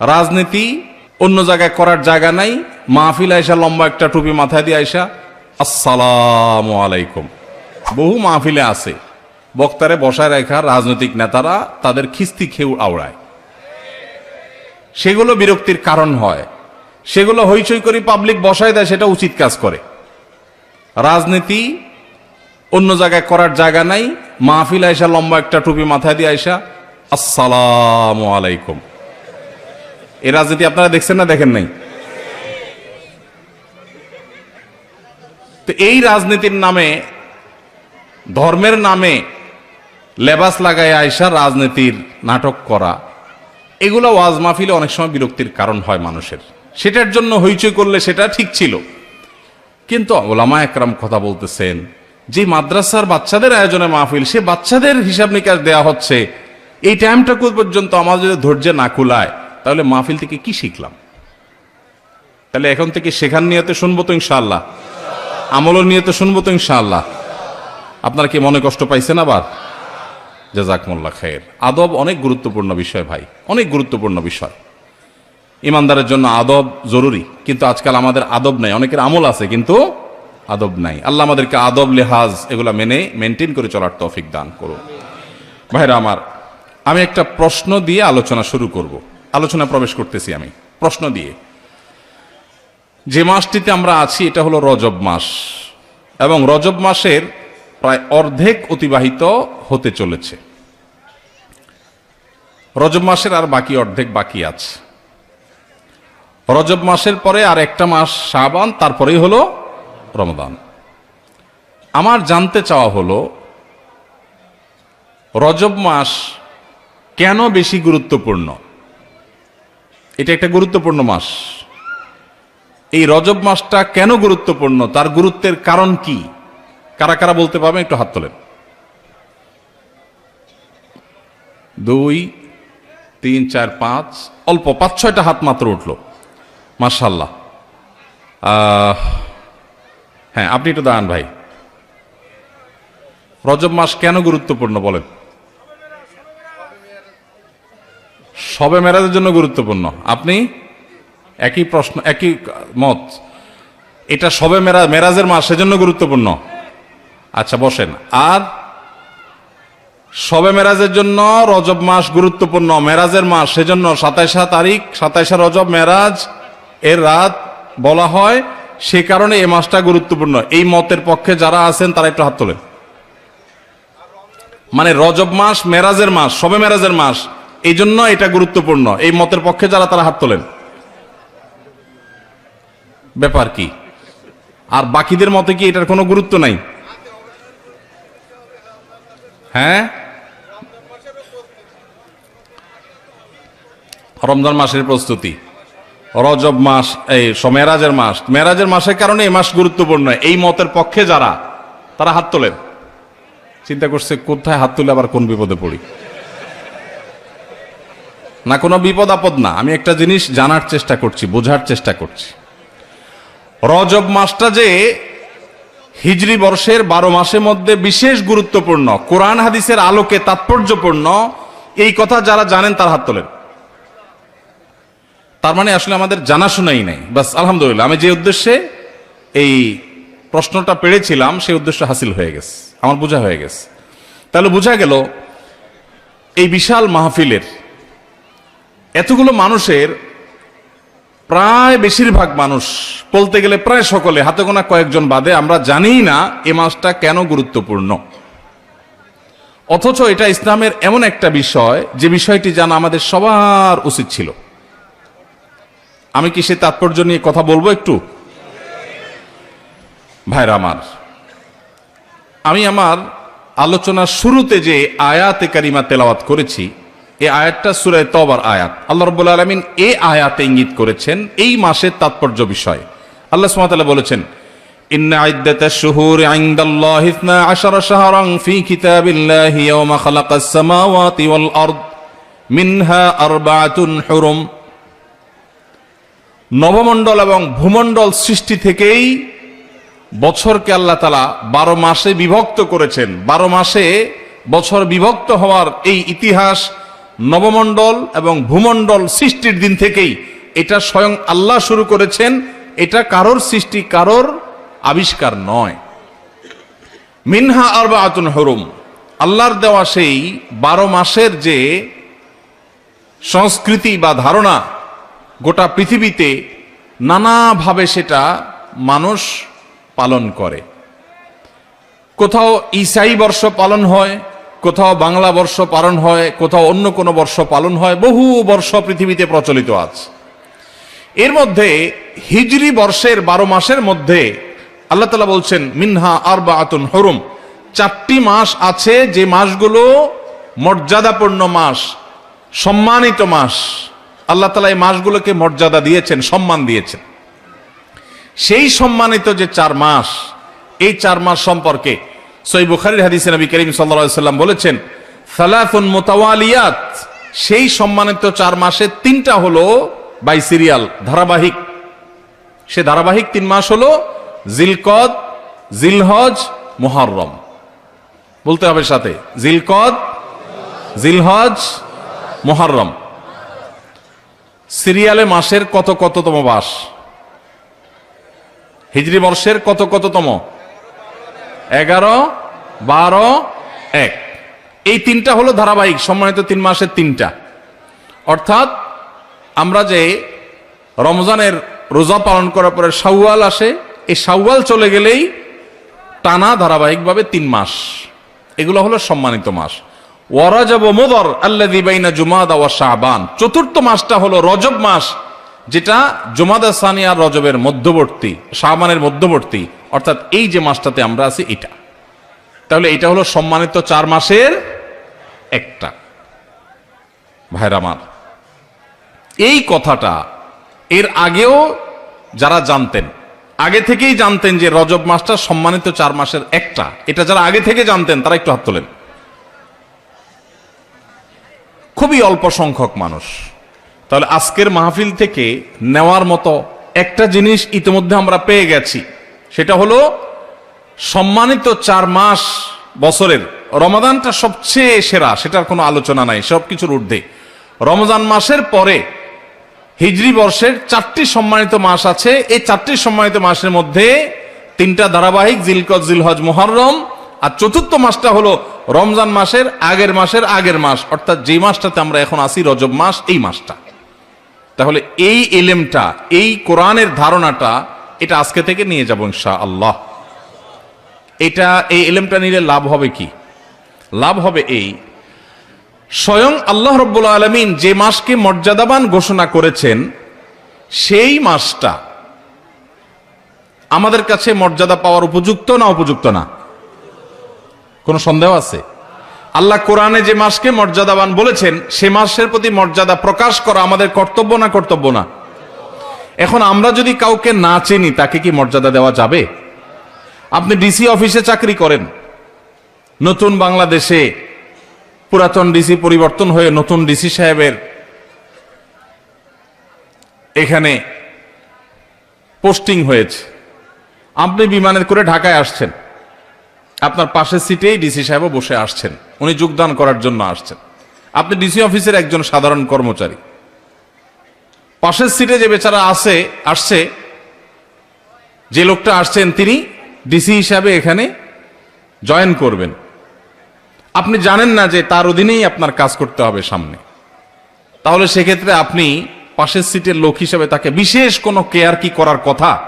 রাজনীতি, অন্য জায়গায় করার জায়গা নাই। মাহফিল আয়সা লম্বা একটা টুপি মাথায় দিয়ে আয়সা আসসালামু আলাইকুম। বহু মাহফিলে আছে। বক্তারে বসায় রেখা রাজনৈতিক নেতারা তাদের খিস্তি খেউ আওড়ায়। সেগুলো বিরক্তির কারণ হয়। সেগুলো হইচই করে পাবলিক বসায় দেয়, সেটা উচিত কাজ করে। রাজনীতি, অন্য জায়গায় করার জায়গা নাই। মাহফিল আয়সা লম্বা একটা টুপি মাথায় দিয়ে আয়সা আসসালামু আলাইকুম। এই রাজনীতি আপনারা দেখছেন না দেখেন নাই? তো এই রাজনীতির নামে, ধর্মের নামে লেবাস লাগায় আয়সা রাজনীতির নাটক করা, এগুলো ওয়াজ মাহফিলে অনেক সময় বিরক্তির কারণ হয় মানুষের। সেটার জন্য হইচই করলে সেটা ঠিক ছিল। কিন্তু ওলামা একরাম কথা বলতেছেন, যে মাদ্রাসার বাচ্চাদের আয়োজনে মাহফিল, সে বাচ্চাদের হিসাব নিকাশ দেয়া হচ্ছে। এই টাইমটাকু পর্যন্ত আমাদের যদি ধৈর্য না কুলায়। তাহলে মাহফিল থেকে কি শিখলাম? তাহলে এখন থেকে শেখার নিয়তে শুনব তো ইনশাআল্লাহ। আমলের নিয়তে শুনব তো ইনশাআল্লাহ। আপনারা কি মনে কষ্ট পাইছেন আবার? জাজাকমুল্লা খের আদব অনেক গুরুত্বপূর্ণ বিষয় ভাই, অনেক গুরুত্বপূর্ণ বিষয়। ইমানদারের জন্য আদব জরুরি, কিন্তু আজকাল আমাদের আদব নাই, অনেকের আমল আছে, কিন্তু আদব নাই। আল্লাহ আমাদেরকে আদব, লেহাজ এগুলা মেনে মেনটেন করে চলার তৌফিক দান করুন। ভাইরা আমার, আমি একটা প্রশ্ন দিয়ে আলোচনা শুরু করব। আলোচনা প্রবেশ করতেছি আমি, প্রশ্ন দিয়ে। যে মাসটিতে আমরা আছি, এটা হলো রজব মাস এবং রজব মাসের প্রায় অর্ধেক অতিবাহিত হতে চলেছে। রজব মাসের আর বাকি অর্ধেক বাকি আছে। রজব মাসের পরে আর একটা মাস শাবান, তারপরেই হলো রমদান আমার জানতে চাওয়া হলো, রজব মাস কেন বেশি গুরুত্বপূর্ণ? এটা একটা গুরুত্বপূর্ণ মাস। এই রজব মাসটা কেন গুরুত্বপূর্ণ? তার গুরুত্বের কারণ কি? কারা কারা বলতে পারবেন? একটু হাত তোলেন। দুই, তিন, চার, পাঁচ, অল্প পাঁচ, ছয়টা হাত মাত্র উঠল। মার্শাল্লাহ হ্যাঁ আপনি একটু দাঁড়ান ভাই। রজব মাস কেন গুরুত্বপূর্ণ বলেন? সবে মেরাজের জন্য গুরুত্বপূর্ণ। আপনি একই প্রশ্ন, একই মত। এটা সবে মেরা, মেরাজের মাস, সেজন্য গুরুত্বপূর্ণ। আচ্ছা বসেন। আর সবে মেরাজের জন্য রজব মাস গুরুত্বপূর্ণ। মেরাজের মাস, সেজন্য সাতাইশা তারিখ, সাতাইশা রজব মেরাজ এর রাত বলা হয়। সে কারণে এই মাসটা গুরুত্বপূর্ণ। এই মতের পক্ষে যারা আছেন, তারা একটু হাত তোলেন। মানে রজব মাস, মেরাজের মাস, সবে মেরাজের মাস এই জন্য এটা গুরুত্বপূর্ণ। এই মতের পক্ষে যারা তারা হাত তোলেন। ব্যাপার কি? আর বাকিদের মতে কি এটার কোনো গুরুত্ব নাই? হ্যাঁ? রমজান মাসের প্রস্তুতি। রজব মাস, এই মেরাজের মাস। মেরাজের মাসের কারণে এই মাস গুরুত্বপূর্ণ। এই মতের পক্ষে যারা, তারা হাত তোলেন। চিন্তা করছে কোথায় হাত তুলে আবার কোন বিপদে পড়ি? না, কোনো বিপদ আপদ না। আমি একটা জিনিস জানার চেষ্টা করছি, বোঝার চেষ্টা করছি। রজব মাসটা যে হিজরি বর্ষের বারো মাসের মধ্যে বিশেষ গুরুত্বপূর্ণ, কোরআন হাদিসের আলোকে তাৎপর্যপূর্ণ, এই কথা যারা জানেন তার হাত তোলেন। তার মানে আসলে আমাদের জানাশোনাই নাই। বাস, আলহামদুলিল্লাহ, আমি যে উদ্দেশ্যে এই প্রশ্নটা পেড়েছিলাম, সেই উদ্দেশ্য হাসিল হয়ে গেছে। আমার বোঝা হয়ে গেছে। তাহলে বোঝা গেল, এই বিশাল মাহফিলের এতগুলো মানুষের প্রায় বেশিরভাগ মানুষ বলতে গেলে প্রায় সকলে, হাতে গোনা কয়েকজন বাদে, আমরা জানি না এ মাসটা কেন গুরুত্বপূর্ণ। অথচ এটা ইসলামের এমন একটা বিষয়, যে বিষয়টি জানা আমাদের সবার উচিত ছিল। আমি কি সে তাৎপর্য নিয়ে কথা বলব একটু? ভাইরা আমার, আমি আমার আলোচনার শুরুতে যে আয়াতে কারিমা তেলাওয়াত করেছি এই আয়াতটা সুরায় তবার আয়াত আল্লাহ রব্বুল আলমিন এই আয়াতে ইঙ্গিত করেছেন এই মাসের তাৎপর্য বিষয় আল্লাহ সুমাতাল্লাহ বলেছেন إن عدة الشهور عند الله اثنا عشر شهرا في كتاب الله يوم خلق السماوات والأرض منها أربعة حرم নবমণ্ডল এবং ভূমণ্ডল সৃষ্টি থেকেই বছরকে আল্লাহ তালা বারো মাসে বিভক্ত করেছেন বারো মাসে বছর বিভক্ত হওয়ার এই ইতিহাস নবমণ্ডল এবং ভূমণ্ডল সৃষ্টির দিন থেকেই এটা স্বয়ং আল্লাহ শুরু করেছেন। এটা কারোর সৃষ্টি, কারোর আবিষ্কার নয়। মিনহা আরবা আতুন হরুম। আল্লাহর দেওয়া সেই বারো মাসের যে সংস্কৃতি বা ধারণা গোটা পৃথিবীতে নানাভাবে সেটা মানুষ পালন করে। কোথাও ঈসাই বর্ষ পালন হয় কোথাও বাংলা বর্ষ পালন হয়, কোথাও অন্য কোনো বর্ষ পালন হয়, বহু বর্ষ পৃথিবীতে প্রচলিত আছে। এর মধ্যে হিজরি বর্ষের বারো মাসের মধ্যে আল্লাহ তালা বলছেন, মিনহা আর বা আতুন হরুম। চারটি মাস আছে যে মাসগুলো মর্যাদাপূর্ণ মাস, সম্মানিত মাস। আল্লাহ তালা এই মাসগুলোকে মর্যাদা দিয়েছেন, সম্মান দিয়েছেন। সেই সম্মানিত যে চার মাস, এই চার মাস সম্পর্কে সই বুখারির হাদিসে নবী করিম সাল্লা সাল্লাম বলেছেন সালাফুন মোতাওয়ালিয়াত সেই সম্মানিত চার মাসে তিনটা হলো বাই সিরিয়াল ধারাবাহিক। সে ধারাবাহিক তিন মাস হলো জিলকদ, জিলহজ মোহরম বলতে হবে সাথে, জিলকদ, জিলহজ মোহরম সিরিয়ালে মাসের কত কততম বাস হিজরি বর্ষের কত কততম? এগারো, বারো, এক। এই তিনটা হলো ধারাবাহিক, সম্মানিত তিন মাসের তিনটা। অর্থাৎ আমরা যে রমজানের রোজা পালন করার পরে শাওয়াল আসে, এই শাওয়াল চলে গেলেই টানা ধারাবাহিকভাবে তিন মাস। এগুলো হলো সম্মানিত মাস। ওয়ারাজব মোদর আল্লাদি বাইনা জুমাদা ওয়া শাহবান চতুর্থ মাসটা হলো রজব মাস। যেটা জুমাদা সানিয়া রজবের মধ্যবর্তী, শাহবানের মধ্যবর্তী, অর্থাৎ এই যে মাসটাতে আমরা আছি এটা। তাহলে এটা হলো সম্মানিত চার মাসের একটা। ভাইরা আমার, এই কথাটা এর আগেও যারা জানতেন, আগে থেকেই জানতেন যে রজব মাসটা সম্মানিত চার মাসের একটা। এটা যারা আগে থেকে জানতেন, তারা একটু হাত তোলেন। খুবই অল্প সংখ্যক মানুষ। তাহলে আজকের মাহফিল থেকে নেওয়ার মতো একটা জিনিস ইতিমধ্যে আমরা পেয়ে গেছি। সেটা হলো সম্মানিত চার মাস বছরের রমাদানটা সবচেয়ে সেরা, সেটার কোনো আলোচনা নাই সব কিছুর ঊর্ধ্বে। রমজান মাসের পরে হিজরি বর্ষের চারটি সম্মানিত মাস আছে। এই চারটি সম্মানিত মাসের মধ্যে তিনটা ধারাবাহিক, জিলকত, জিলহজ মোহরম আর চতুর্থ মাসটা হলো রমজান মাসের আগের মাসের আগের মাস। অর্থাৎ যে মাসটাতে আমরা এখন আসি রজব মাস, এই মাসটা। তাহলে এই এলেমটা এই কোরআনের ধারণাটা এটা আজকে থেকে নিয়ে যাব ইনশা আল্লাহ এটা, এই এলেমটা নিলে লাভ হবে কি? লাভ হবে এই, স্বয়ং আল্লাহ রব্বুল আলমিন যে মাসকে মর্যাদাবান ঘোষণা করেছেন, সেই মাসটা আমাদের কাছে মর্যাদা পাওয়ার উপযুক্ত না উপযুক্ত না? কোনো সন্দেহ আছে? আল্লাহ কোরআনে যে মাসকে মর্যাদাবান বলেছেন, সে মাসের প্রতি মর্যাদা প্রকাশ করা আমাদের কর্তব্য না কর্তব্য না? এখন আমরা যদি কাউকে না চিনি, তাকে কি মর্যাদা দেওয়া যাবে? আপনি ডিসি অফিসে চাকরি করেন, নতুন বাংলাদেশে পুরাতন ডিসি পরিবর্তন হয়ে নতুন ডিসি সাহেবের এখানে পোস্টিং হয়েছে, আপনি বিমানের করে ঢাকায় আসছেন। আপনার পাশের সিটেই ডিসি সাহেবও বসে আসছেন। উনি যোগদান করার জন্য আসছেন। আপনি ডিসি অফিসের একজন সাধারণ কর্মচারী। পাশের সিটে যে বেচারা আসে আসছে, যে লোকটা আসছেন তিনি ডিসি হিসাবে এখানে জয়েন করবেন। আপনি জানেন না যে তার অধীনেই আপনার কাজ করতে হবে সামনে। তাহলে সেক্ষেত্রে আপনি পাশের সিটের লোক হিসাবে তাকে বিশেষ কোনো কেয়ার কি করার কথা?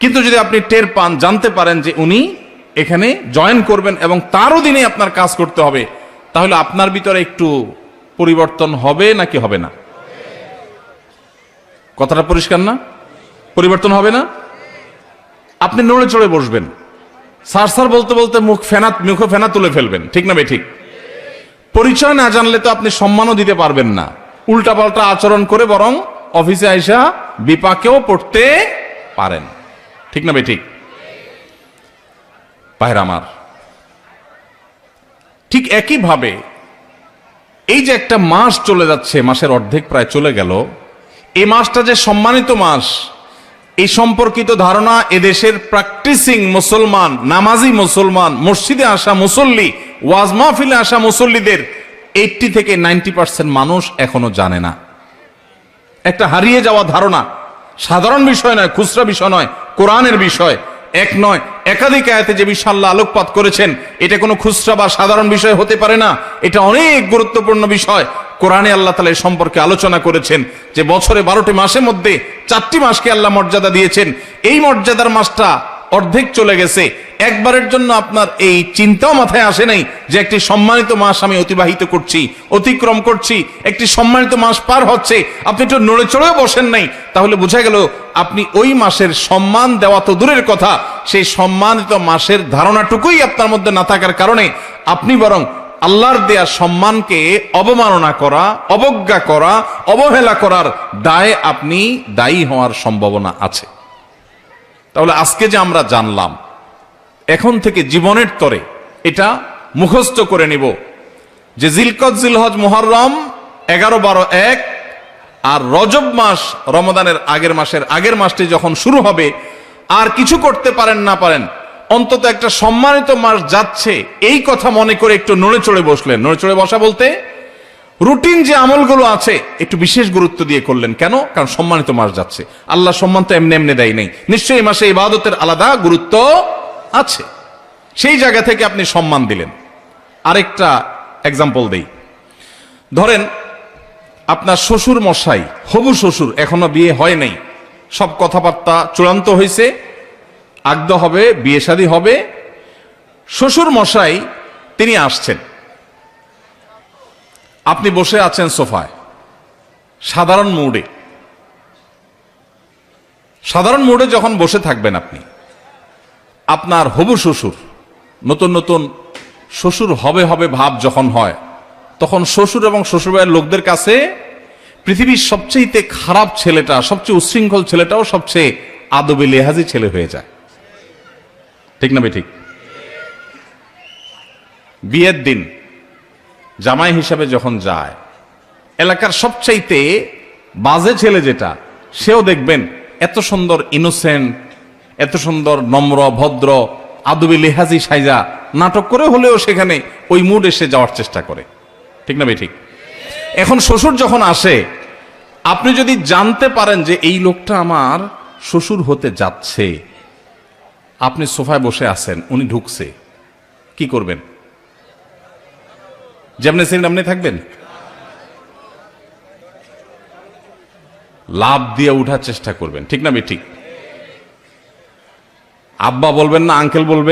কিন্তু যদি আপনি টের পান, জানতে পারেন যে উনি এখানে জয়েন করবেন এবং তার অধীনে আপনার কাজ করতে হবে। তাহলে আপনার ভিতরে একটু পরিবর্তন হবে নাকি হবে না? কথাটা পরিষ্কার না? পরিবর্তন হবে না? আপনি নড়ে চড়ে বসবেন। সার সার বলতে বলতে মুখ ফেনা, মুখে ফেনা তুলে ফেলবেন। ঠিক না ঠিক? পরিচয় না জানলে তো আপনি সম্মানও দিতে পারবেন না। উল্টাপাল্টা আচরণ করে বরং অফিসে আইসা বিপাকেও পড়তে পারেন। ঠিক না ঠিক? পায়ের আমার। ঠিক একইভাবে এই যে একটা মাস চলে যাচ্ছে, মাসের অর্ধেক প্রায় চলে গেল, এই মাসটা যে সম্মানিত মাস, এই সম্পর্কিত ধারণা এদেশের প্র্যাকটিসিং মুসলমান, নামাজি মুসলমান, মসজিদে আসা মুসল্লি, ওয়াজ মাহফিলে আসা মুসল্লিদের এইটটি থেকে নাইনটি পার্সেন্ট মানুষ এখনও জানে না। একটা হারিয়ে যাওয়া ধারণা, সাধারণ বিষয় নয়, খুচরা বিষয় নয়, কোরআনের বিষয়। এক নয়, একাধিক আয়াতে যে বিশাল্লাহ আলোকপাত করেছেন, এটা কোনো খুচরা বা সাধারণ বিষয় হতে পারে না। এটা অনেক গুরুত্বপূর্ণ বিষয়। কোরআনে আল্লাহ তালা এ সম্পর্কে আলোচনা করেছেন যে বছরে বারোটি মাসের মধ্যে চারটি মাসকে আল্লাহ মর্যাদা দিয়েছেন। এই মর্যাদার মাসটা অর্ধেক চলে গেছে। একবারের জন্য আপনার এই চিন্তাও মাথায় আসে নাই যে একটি সম্মানিত মাস আমি অতিবাহিত করছি, অতিক্রম করছি, একটি সম্মানিত মাস পার হচ্ছে, আপনি একটু নড়ে চড়েও বসেন নাই। তাহলে বোঝা গেল আপনি ওই মাসের সম্মান দেওয়া তো দূরের কথা, সেই সম্মানিত মাসের ধারণাটুকুই আপনার মধ্যে না থাকার কারণে আপনি বরং আল্লাহর দেয়া সম্মানকে অবমাননা করা, অবজ্ঞা করা, অবহেলা করার দায়ে আপনি দায়ী হওয়ার সম্ভাবনা আছে। তাহলে আজকে যে আমরা জানলাম, এখন থেকে জীবনের তরে এটা মুখস্থ করে নিব যে জিলকত, জিলহজ মোহরম এগারো বারো এক আর রজব মাস রমদানের আগের মাসের আগের মাসটি যখন শুরু হবে, আর কিছু করতে পারেন না পারেন, অন্তত একটা সম্মানিত মাস যাচ্ছে, এই কথা মনে করে একটু নড়ে চড়ে বসলেন। নড়ে চড়ে বসা বলতে রুটিন যে আমলগুলো আছে, একটু বিশেষ গুরুত্ব দিয়ে করলেন। কেন? কারণ সম্মানিত মাস যাচ্ছে। আল্লাহ সম্মান তো এমনি এমনি দেয় নেই। নিশ্চয়ই মাসে ইবাদতের আলাদা গুরুত্ব আছে। সেই জায়গা থেকে আপনি সম্মান দিলেন। আরেকটা এক্সাম্পল দেই। ধরেন, আপনার শ্বশুর মশাই, হবু শ্বশুর, এখনও বিয়ে হয় নাই। সব কথাবার্তা চূড়ান্ত হয়েছে আগদ হবে, বিয়ে শাদী হবে। শ্বশুর মশাই, তিনি আসছেন। আপনি বসে আছেন সোফায়। সাধারণ মুডে। সাধারণ মুডে যখন বসে থাকবেন আপনি, আপনার হবু শ্বশুর, নতুন নতুন শ্বশুর হবে হবে ভাব যখন হয়, তখন শ্বশুর এবং শ্বশুরবাড়ির লোকদের কাছে পৃথিবীর সবচেয়ে খারাপ ছেলেটা, সবচেয়ে উচ্ছৃঙ্খল ছেলেটাও সবচেয়ে আদবে লেহাজি ছেলে হয়ে যায়। ঠিক না বে ঠিক? বিয়ের দিন জামাই হিসাবে যখন যায়, এলাকার সবচাইতে বাজে ছেলে যেটা, সেও দেখবেন এত সুন্দর ইনোসেন্ট এত সুন্দর নম্র, ভদ্র, আদবি লেহাজি সাইজা, নাটক করে হলেও সেখানে ওই মুড এসে যাওয়ার চেষ্টা করে। ঠিক না ভাই, ঠিক? এখন শ্বশুর যখন আসে, আপনি যদি জানতে পারেন যে এই লোকটা আমার শ্বশুর হতে যাচ্ছে, আপনি সোফায় বসে আছেন, উনি ঢুকছে, কি করবেন? যেমনি সেন আপনি থাকবেন? লাভ দিয়ে উঠার চেষ্টা করবেন, ঠিক না মি ঠিক আব্বা বলবেন না, আঙ্কেল বলবেন